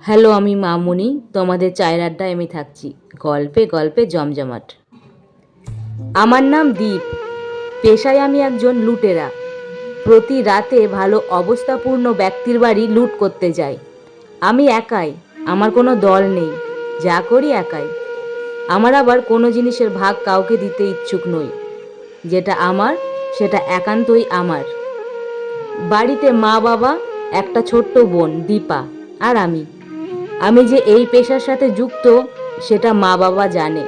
Hello, আমি মামুনি, তোমাদের চায়ের আড্ডায় আমি থাকছি। গল্পে গল্পে জমজমাট। আমার নাম দীপ। পেশায় আমি একজন লুটেরা। প্রতি রাতে ভালো অবস্থাপূর্ণ ব্যক্তির বাড়ি লুট করতে যাই। আমি একাই, আমার কোনো দল নেই, যা করি একাই। আমার আবার কোনো জিনিসের ভাগ কাউকে দিতে ইচ্ছুক নই। যেটা আমার, সেটা একান্তই আমার। বাড়িতে মা বাবা একটা ছোট্ট বোন, দীপা, আর আমি। আমি যে এই পেশার সাথে যুক্ত, সেটা মা বাবা জানে।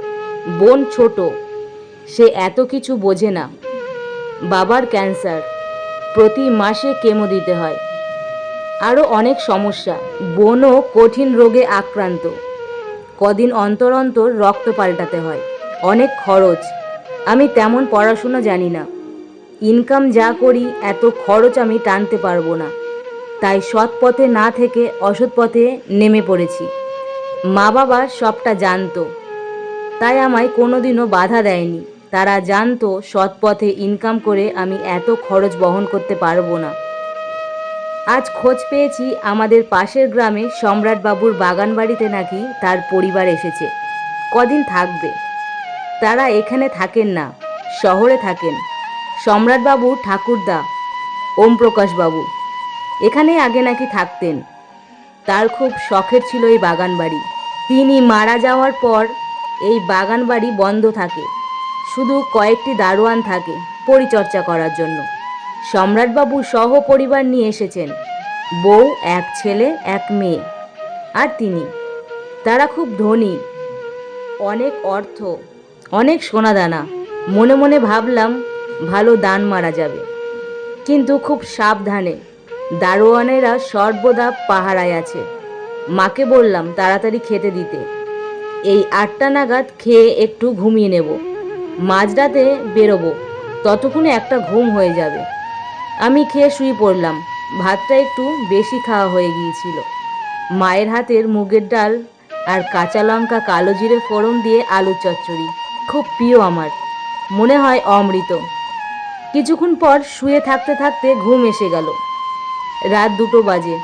বোন ছোট, সে এত কিছু বোঝে না। বাবার ক্যান্সার, প্রতি মাসে কেমো দিতে হয়। আরও অনেক সমস্যা, বোনও কঠিন রোগে আক্রান্ত। কদিন অন্তর অন্তর রক্ত পাল্টাতে হয়, অনেক খরচ। আমি তেমন পড়াশোনা জানি না। ইনকাম যা করি, এত খরচ আমি টানতে পারব না। তাই সৎ পথে না থেকে অসৎ পথে নেমে পড়েছি। মা বাবা সবটা জানতো। তাই আমায় কোনোদিনও বাধা দেয়নি। তারা জানতো সৎ পথে ইনকাম করে আমি এত খরচ বহন করতে পারব না। আজ খোঁজ পেয়েছি আমাদের পাশের গ্রামে সম্রাটবাবুর বাগান বাড়িতে নাকি তার পরিবার এসেছে। কদিন থাকবে। তারা এখানে থাকেন না, শহরে থাকেন। সম্রাটবাবু ঠাকুরদা ওম এখানেই আগে নাকি থাকতেন। তার খুব শখের ছিল এই বাগান বাড়ি তিনি মারা যাওয়ার পর এই বাগান বাড়ি বন্ধ থাকে। শুধু কয়েকটি দারোয়ান থাকে পরিচর্যা করার জন্য। সম্রাটবাবু সহ পরিবার নিয়ে এসেছেন। বউ, এক ছেলে, এক মেয়ে। আর তিনি। তারা খুব ধনী। অনেক অর্থ, অনেক সোনাদানা। মনে মনে ভাবলাম, ভালো দান মারা যাবে। কিন্তু খুব সাবধানে দারোয়ানেরা সর্বদা পাহারায় আছে। মাকে বললাম, তাড়াতাড়ি খেতে দিতে। এই আটটা নাগাদ খেয়ে একটু ঘুমিয়ে নেব। মাঝরাতে বেরোবো। ততক্ষণে একটা ঘুম হয়ে যাবে। আমি খেয়ে শুয়ে পড়লাম। ভাতটা একটু বেশি খাওয়া হয়ে গিয়েছিল। মায়ের হাতের মুগের ডাল আর কাঁচা লঙ্কা কালো জিরে ফোড়ন দিয়ে আলু চচ্চড়ি। খুব প্রিয় আমার। মনে হয় অমৃত। কিছুক্ষণ পর শুয়ে থাকতে থাকতে ঘুম এসে গেল। রাত দুটো বাজে।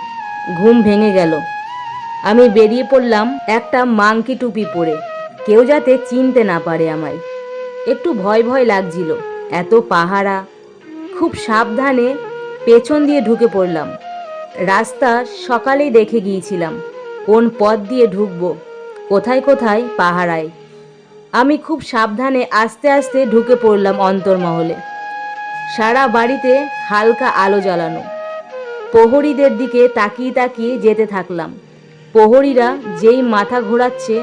ঘুম ভেঙে গেল। আমি বেরিয়ে পড়লাম একটা মাংকি টুপি পরে। কেউ যাতে চিনতে না পারে আমায়। একটু ভয় ভয় লাগছিল। এত পাহারা। খুব সাবধানে পেছন দিয়ে ঢুকে পড়লাম। রাস্তা সকালেই দেখে গিয়েছিলাম। কোন পথ দিয়ে ঢুকবো? কোথায় কোথায় পাহারায়? আমি খুব সাবধানে আস্তে আস্তে ঢুকে পড়লাম অন্তর্মহলে। সারা বাড়িতে হালকা আলো জ্বালানো। প্রহরীদের দিকে তাকিয়ে তাকিয়ে যেতে থাকলাম। প্রহরীরা যেই মাথা ঘোরাচ্ছে,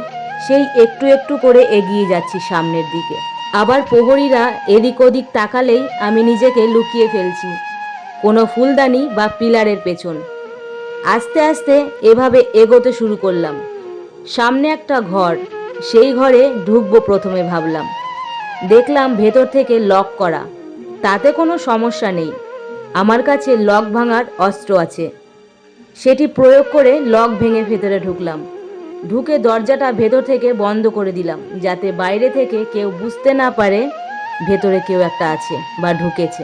সেই একটু একটু করে এগিয়ে যাচ্ছি সামনের দিকে। আবার প্রহরীরা এদিক ওদিক তাকালেই আমি নিজেকে লুকিয়ে ফেলছি, কোনো ফুলদানি বা পিলারের পেছন। আস্তে আস্তে এভাবে এগোতে শুরু করলাম। সামনে একটা ঘর, সেই ঘরে ঢুকবো প্রথমে ভাবলাম। দেখলাম ভেতর থেকে লক করা, তাতে কোনো সমস্যা নেই। আমার কাছে লক ভাঙার অস্ত্র আছে। সেটি প্রয়োগ করে লক ভেঙে ভেতরে ঢুকলাম। ঢুকে দরজাটা ভেতর থেকে বন্ধ করে দিলাম, যাতে বাইরে থেকে কেউ বুঝতে না পারে ভেতরে কেউ একটা আছে বা ঢুকেছে।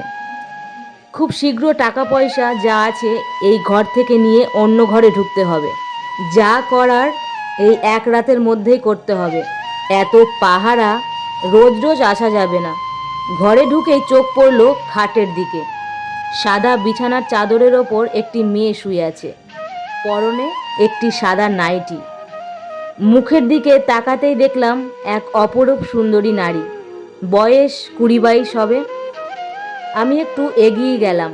খুব শীঘ্র টাকা পয়সা যা আছে এই ঘর থেকে নিয়ে অন্য ঘরে ঢুকতে হবে। যা করার এই এক রাতের মধ্যেই করতে হবে। এত পাহারা রোজ রোজ আসা যাবে না। ঘরে ঢুকেই চোখ পড়ল খাটের দিকে। সাদা বিছানার চাদরের ওপর একটি মেয়ে শুয়ে আছে। পরনে একটি সাদা নাইটি। মুখের দিকে তাকাতেই দেখলাম এক অপরূপ সুন্দরী নারী। বয়স কুড়ি বাইশ হবে। আমি একটু এগিয়ে গেলাম।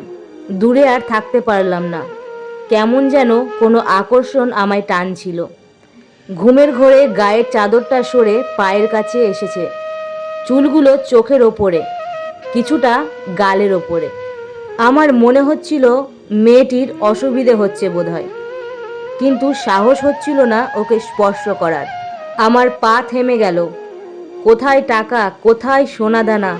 দূরে আর থাকতে পারলাম না। কেমন যেন কোনো আকর্ষণ আমায় টানছিল। ঘুমের ঘোরে গায়ের চাদরটা সরে পায়ের কাছে এসেছে। চুলগুলো চোখের ওপরে, কিছুটা গালের ওপরে। আমার মনে হচ্ছিল মেয়েটির অসুবিধে হচ্ছে বোধহয়। কিন্তু সাহস হচ্ছিল না ওকে স্পর্শ করার। আমার পা থেমে গেল। কোথায় টাকা, কোথায় সোনাদানা?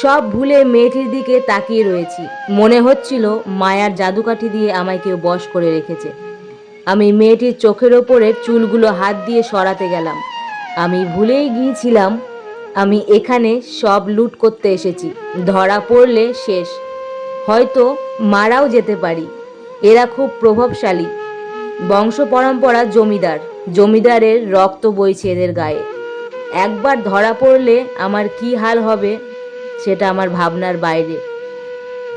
সব ভুলে মেয়েটির দিকে তাকিয়ে রয়েছি। মনে হচ্ছিল মায়ার জাদুকাঠি দিয়ে আমায় কেউ বশ করে রেখেছে। আমি মেয়েটির চোখের ওপরে চুলগুলো হাত দিয়ে সরাতে গেলাম। আমি ভুলেই গিয়েছিলাম। আমি এখানে সব লুট করতে এসেছি। ধরা পড়লে শেষ। হয়তো মারাও যেতে পারি। এরা খুব প্রভাবশালী। বংশ পরম্পরা জমিদার। জমিদারের রক্ত বইছে এদের গায়ে। একবার ধরা পড়লে আমার কি হাল হবে, সেটা আমার ভাবনার বাইরে।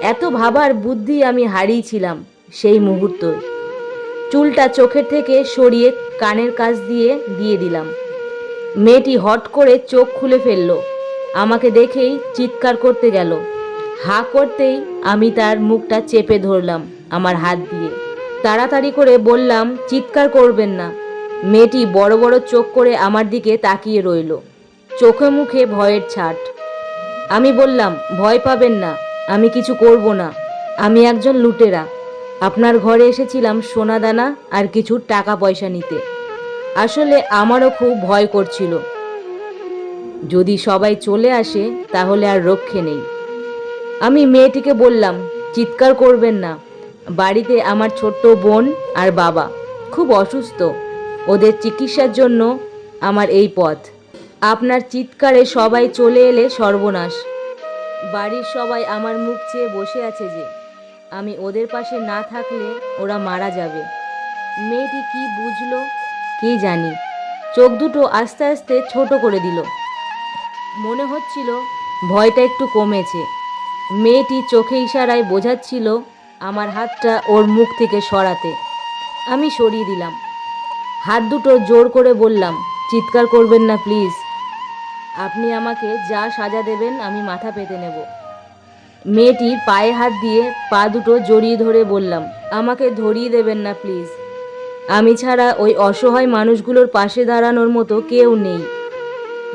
এত ভাবার বুদ্ধি আমি হারিয়েছিলাম সেই মুহূর্ত চুলটা চোখের থেকে সরিয়ে কানের কাছ দিয়ে দিয়ে দিলাম। মেয়েটি হট করে চোখ খুলে ফেলল। আমাকে দেখেই চিৎকার করতে গেল। হা করতেই আমি তার মুখটা চেপে ধরলাম আমার হাত দিয়ে। তাড়াতাড়ি করে বললাম, চিৎকার করবেন না। মেয়েটি বড় বড় চোখ করে আমার দিকে তাকিয়ে রইল। চোখে মুখে ভয়ের ছাট। আমি বললাম, ভয় পাবেন না, আমি কিছু করব না। আমি একজন লুটেরা। আপনার ঘরে এসেছিলাম সোনা দানা আর কিছু টাকা পয়সা নিতে। আসলে আমারও খুব ভয় করছিল। যদি সবাই চলে আসে, তাহলে আর রক্ষে নেই। আমি মেয়েটিকে বললাম, চিৎকার করবেন না। বাড়িতে আমার ছোট্ট বোন আর বাবা খুব অসুস্থ। ওদের চিকিৎসার জন্য আমার এই পথ। আপনার চিৎকারে সবাই চলে এলে সর্বনাশ। বাড়ির সবাই আমার মুখ চেয়ে বসে আছে যে, আমি ওদের পাশে না থাকলে ওরা মারা যাবে। মেয়েটি কি বুঝলো, কে জানি। চোখ দুটো আস্তে আস্তে ছোট করে দিল। মনে হচ্ছিল ভয়টা একটু কমেছে। মেয়েটি চোখে ইশারায় বোঝাচ্ছিল আমার হাতটা ওর মুখ থেকে সরাতে। আমি সরিয়ে দিলাম। হাত দুটো জোর করে বললাম, চিৎকার করবেন না, প্লিজ। আপনি আমাকে যা সাজা দেবেন, আমি মাথা পেতে নেব। মেয়েটির পায়ে হাত দিয়ে পা দুটো জড়িয়ে ধরে বললাম, আমাকে ধরিয়ে দেবেন না, প্লিজ। আমি ছাড়া ওই অসহায় মানুষগুলোর পাশে দাঁড়ানোর মতো কেউ নেই।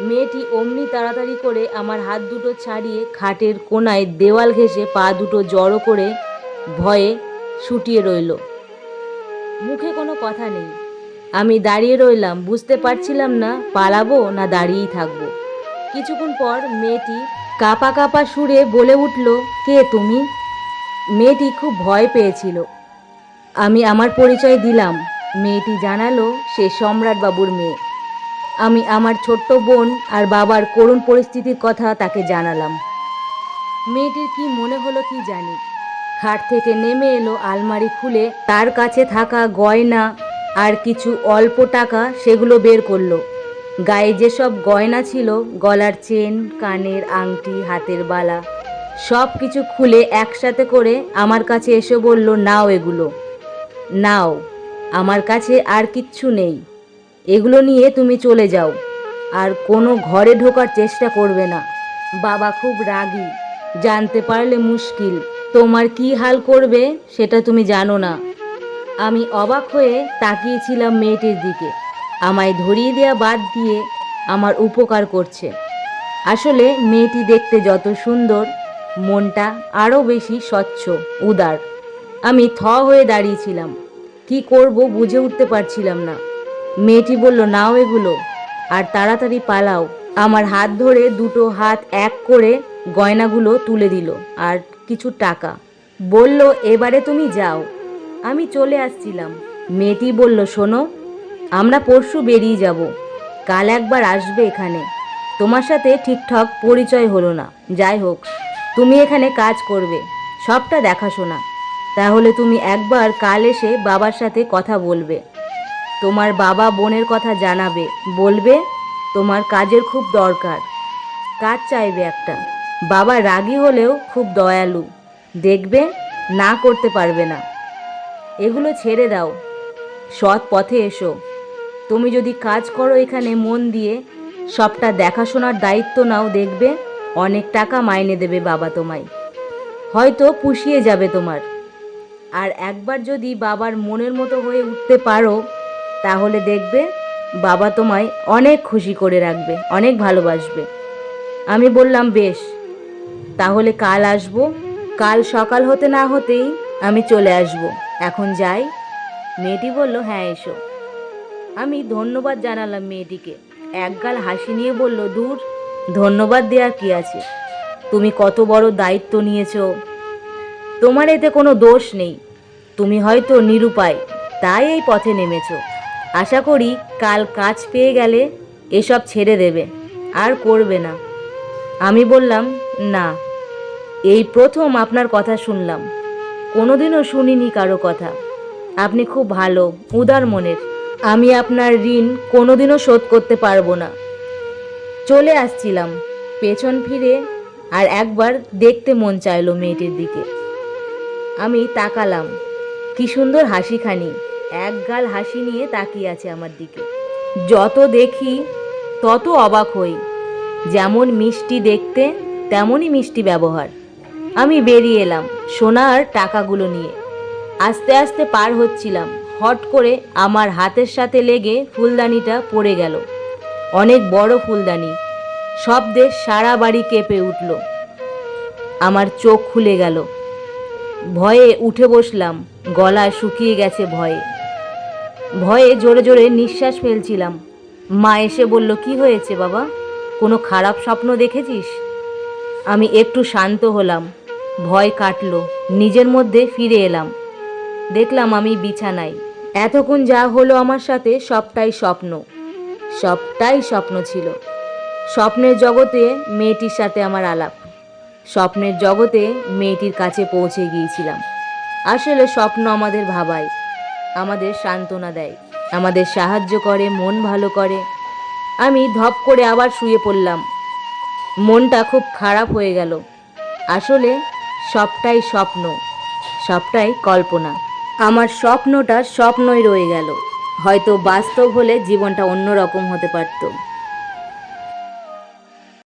মেয়েটি অমনি তাড়াতাড়ি করে আমার হাত দুটো ছাড়িয়ে খাটের কোনায় দেওয়াল ঘেঁষে পা দুটো জড়ো করে ভয়ে শুটিয়ে রইল। মুখে কোনো কথা নেই। আমি দাঁড়িয়ে রইলাম, বুঝতে পারছিলাম না পালাবো না দাঁড়িয়েই থাকব। কিছুক্ষণ পর মেয়েটি কাপা কাপা সুরে বলে উঠল, কে তুমি? মেয়েটি খুব ভয় পেয়েছিল। আমি আমার পরিচয় দিলাম। মেয়েটি জানালো সে সম্রাট বাবুর মেয়ে। আমি আমার ছোট্ট বোন আর বাবার করুণ পরিস্থিতির কথা তাকে জানালাম। মেয়েটির কি মনে হলো কি জানি। খাট থেকে নেমে এলো আলমারি খুলে, তার কাছে থাকা গয়না আর কিছু অল্প টাকা সেগুলো বের করল। গায়ে যেসব গয়না ছিল, গলার চেন, কানের আংটি, হাতের বালা সব কিছু খুলে একসাথে করে আমার কাছে এসে বলল, নাও এগুলো। নাও, আমার কাছে আর কিচ্ছু নেই। এগুলো নিয়ে তুমি চলে যাও। আর কোনো ঘরে ঢোকার চেষ্টা করবে না। বাবা খুব রাগী। জানতে পারলে মুশকিল। তোমার কি হাল করবে সেটা তুমি জানো না। আমি অবাক হয়ে তাকিয়েছিলাম মেয়েটির দিকে। আমায় ধরিয়ে দেওয়া বাদ দিয়ে আমার উপকার করছে। আসলে মেয়েটি দেখতে যত সুন্দর, মনটা আরও বেশি স্বচ্ছ, উদার। আমি থ হয়ে দাঁড়িয়েছিলাম। কি করব বুঝে উঠতে পারছিলাম না। মেয়েটি বলল, নাও এগুলো আর তাড়াতাড়ি পালাও। আমার হাত ধরে দুটো হাত এক করে গয়নাগুলো তুলে দিল আর কিছু টাকা। বলল, এবারে তুমি যাও। আমি চলে আসছিলাম। মেয়েটি বলল, শোনো, আমরা পরশু বেরিয়ে যাব। কাল একবার আসবে এখানে। তোমার সাথে ঠিকঠাক পরিচয় হলো না। যাই হোক, তুমি এখানে কাজ করবে, সবটা দেখাশোনা। তাহলে তুমি একবার কাল এসে বাবার সাথে কথা বলবে। তোমার বাবা বোনের কথা জানাবে, বলবে, তোমার কাজের খুব দরকার। কাজ চাইবে একটা। বাবা রাগী হলেও খুব দয়ালু। দেখবে, না করতে পারবে না। এগুলো ছেড়ে দাও। সৎ পথে এসো। তুমি যদি কাজ করো এখানে মন দিয়ে, সবটা দেখাশোনার দায়িত্ব নাও, দেখবে, অনেক টাকা মাইনে দেবে বাবা তোমায়। হয়তো পুষিয়ে যাবে তোমার। আর একবার যদি বাবার মনের মতো হয়ে উঠতে পারো তাহলে দেখবে বাবা তোমায় অনেক খুশি করে রাখবে, অনেক ভালোবাসবে। আমি বললাম, বেশ, তাহলে কাল আসব। কাল সকাল হতে না হতেই আমি চলে আসব। এখন যাই। মেয়েটি বলল হ্যাঁ এসো। আমি ধন্যবাদ জানালাম মেয়েটিকে। একগাল হাসি নিয়ে বলল, দূর, ধন্যবাদ দেওয়ার কি আছে? তুমি কত বড় দায়িত্ব নিয়েছ। তোমার এতে কোনো দোষ নেই। তুমি হয়তো নিরুপায়, তাই এই পথে নেমেছো। আশা করি কাল কাজ পেয়ে গেলে এসব ছেড়ে দেবে, আর করবে না। আমি বললাম, না। এই প্রথম আপনার কথা শুনলাম। কোনোদিনও শুনিনি কারও কথা। আপনি খুব ভালো, উদার মনের। আমি আপনার ঋণ কোনোদিনও শোধ করতে পারব না। চলে আসছিলাম, পেছন ফিরে আর একবার দেখতে মন চাইলো মেয়েটির দিকে। আমি তাকালাম, কি সুন্দর হাসিখানি। এক গাল হাসি নিয়ে তাকিয়ে আছে আমার দিকে। যত দেখি, তত অবাক হই। যেমন মিষ্টি দেখতে, তেমনই মিষ্টি ব্যবহার। আমি বেরিয়ে এলাম সোনার টাকাগুলো নিয়ে। আস্তে আস্তে পার হচ্ছিলাম। হট করে আমার হাতের সাথে লেগে ফুলদানিটা পড়ে গেল। অনেক বড় ফুলদানি। শব্দে সারা বাড়ি কেঁপে উঠল। আমার চোখ খুলে গেল। ভয়ে উঠে বসলাম। গলা শুকিয়ে গেছে ভয়ে। ভয়ে জোরে জোরে নিঃশ্বাস ফেলছিলাম। মা এসে বলল, কি হয়েছে বাবা? কোনো খারাপ স্বপ্ন দেখেছিস? আমি একটু শান্ত হলাম। ভয় কাটলো। নিজের মধ্যে ফিরে এলাম। দেখলাম আমি বিছানায়। এতক্ষণ যা হলো আমার সাথে সবটাই স্বপ্ন। সবটাই স্বপ্ন ছিল। স্বপ্নের জগতে মেয়েটির সাথে আমার আলাপ। স্বপ্নের জগতে মেয়েটির কাছে পৌঁছে গিয়েছিলাম। আসলে স্বপ্ন আমাদের ভাবায়। আমাদের সান্ত্বনা দেয়। আমাদের সাহায্য করে, মন ভালো করে। আমি ধপ করে আবার শুয়ে পড়লাম। মনটা খুব খারাপ হয়ে গেল। আসলে সবটাই স্বপ্ন, সবটাই কল্পনা। আমার স্বপ্নটা স্বপ্নই রয়ে গেল। হয়তো বাস্তব হলে জীবনটা অন্যরকম হতে পারতো।